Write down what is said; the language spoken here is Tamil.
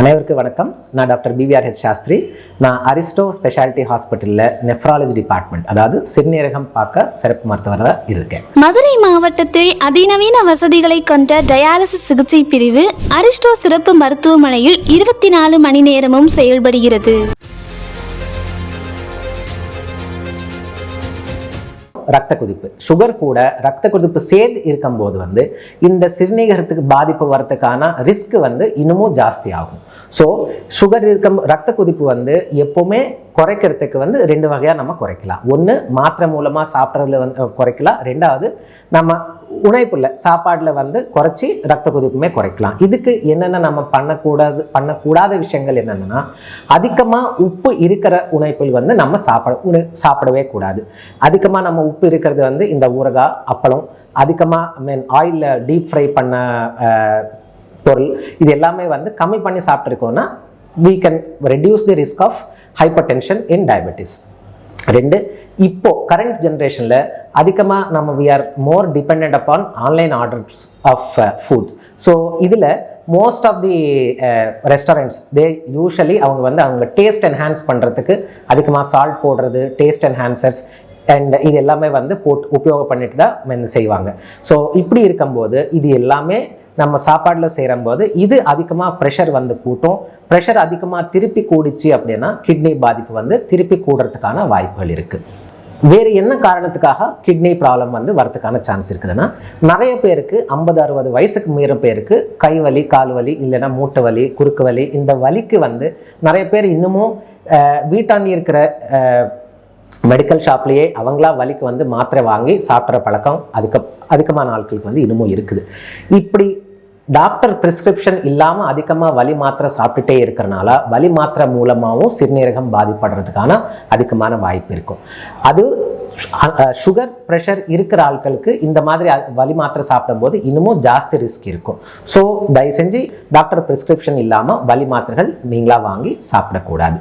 அனைவருக்கும் வணக்கம். நான் டாக்டர் பிவிஆர்ஹெச் சாஸ்திரி. நான் அரிஸ்டோ ஸ்பெஷாலிட்டி ஹாஸ்பிட்டலில் நெஃப்ராலஜி டிபார்ட்மெண்ட் அதாவது சிறுநீரகம் பார்க்க சிறப்பு மருத்துவராக இருக்கேன். மதுரை மாவட்டத்தில் அதிநவீன வசதிகளை கொண்ட டயாலிசிஸ் சிகிச்சை பிரிவு அரிஸ்டோ சிறப்பு மருத்துவமனையில் இருபத்தி நாலு மணி நேரமும் செயல்படுகிறது. ரத்த கொதிப்பு சுகர் கூட ரத்த கொதிப்பு சேர்ந்து இருக்கும்போது வந்து இந்த சிறுநீகரத்துக்கு பாதிப்பு வரத்துக்கான ரிஸ்க் வந்து இன்னமும் ஜாஸ்தி ஆகும் ஸோ சுகர் இருக்கும் ரத்த கொதிப்பு வந்து எப்போவுமே குறைக்கிறதுக்கு வந்து ரெண்டு வகையாக நம்ம குறைக்கலாம். ஒன்று மாத்திரை மூலமாக சாப்பிட்றதுல வந்து குறைக்கலாம். ரெண்டாவது நம்ம உணவுப்புல சாப்பாடில் வந்து குறைச்சி ரத்த கொதிப்புமே குறைக்கலாம். இதுக்கு என்னென்ன நம்ம பண்ணக்கூடாது பண்ணக்கூடாத விஷயங்கள் என்னென்னா அதிகமாக உப்பு இருக்கிற உணைப்பில் வந்து நம்ம சாப்பிட உண சாப்பிடவே கூடாது. அதிகமாக நம்ம உப்பு இருக்கிறது வந்து இந்த ஊறுகாய் அப்பளம் அதிகமாக மீன் ஆயிலில் டீப் ஃப்ரை பண்ண பொருள் இது எல்லாமே வந்து கம்மி பண்ணி சாப்பிட்ருக்கோன்னா we can reduce the risk of hypertension in diabetes ரெண்டு இப்போது கரண்ட் ஜென்ரேஷனில் அதிகமாக நம்ம we are more depend upon online orders of foods so இதில் most of the restaurants they usually அவங்க வந்து அவங்க டேஸ்ட் என்ஹான்ஸ் பண்ணுறதுக்கு அதிகமாக சால்ட் போடுறது டேஸ்ட் என்ஹான்சர்ஸ் அண்ட் இது எல்லாமே வந்து போட்டு உபயோகம் பண்ணிட்டு தான் வந்து செய்வாங்க. ஸோ இப்படி இருக்கும்போது இது எல்லாமே நம்ம சாப்பாடில் சேரும்போது இது அதிகமாக ப்ரெஷர் வந்து கூட்டும். ப்ரெஷர் அதிகமாக திருப்பி கூடிச்சு அப்படின்னா கிட்னி பாதிப்பு வந்து திருப்பி கூடுறதுக்கான வாய்ப்புகள் இருக்குது வேறு என்ன காரணத்துக்காக கிட்னி ப்ராப்ளம் வந்து வரதுக்கான சான்ஸ் இருக்குதுன்னா நிறைய பேருக்கு ஐம்பது அறுபது வயசுக்கு மீறும் பேருக்கு கை வலி கால் வலி இல்லைன்னா மூட்டு வலி குறுக்கு வலி இந்த வலிக்கு வந்து நிறைய பேர் இன்னமும் வீட்டாண்டி இருக்கிற மெடிக்கல் ஷாப்லேயே அவங்களா வலிக்கு வந்து மாத்திரை வாங்கி சாப்பிட்ற பழக்கம் அதுக்கு அதிகமான ஆட்களுக்கு வந்து இன்னமும் இருக்குது. இப்படி டாக்டர் பிரிஸ்கிரிப்ஷன் இல்லாமல் அதிகமாக வலி மாத்திரை சாப்பிட்டுட்டே இருக்கிறனால வலி மாத்திரை மூலமாகவும் சிறுநீரகம் பாதிப்படுறதுக்கான அதிகமான வாய்ப்பு இருக்கும். அது சுகர் ப்ரெஷர் இருக்கிற ஆட்களுக்கு இந்த மாதிரி வலி மாத்திரை சாப்பிடும்போது இன்னமும் ஜாஸ்தி ரிஸ்க் இருக்கும். ஸோ தயவு செஞ்சு டாக்டர் பிரிஸ்கிரிப்ஷன் இல்லாமல் வலி மாத்திரைகள் நீங்களாக வாங்கி சாப்பிடக்கூடாது.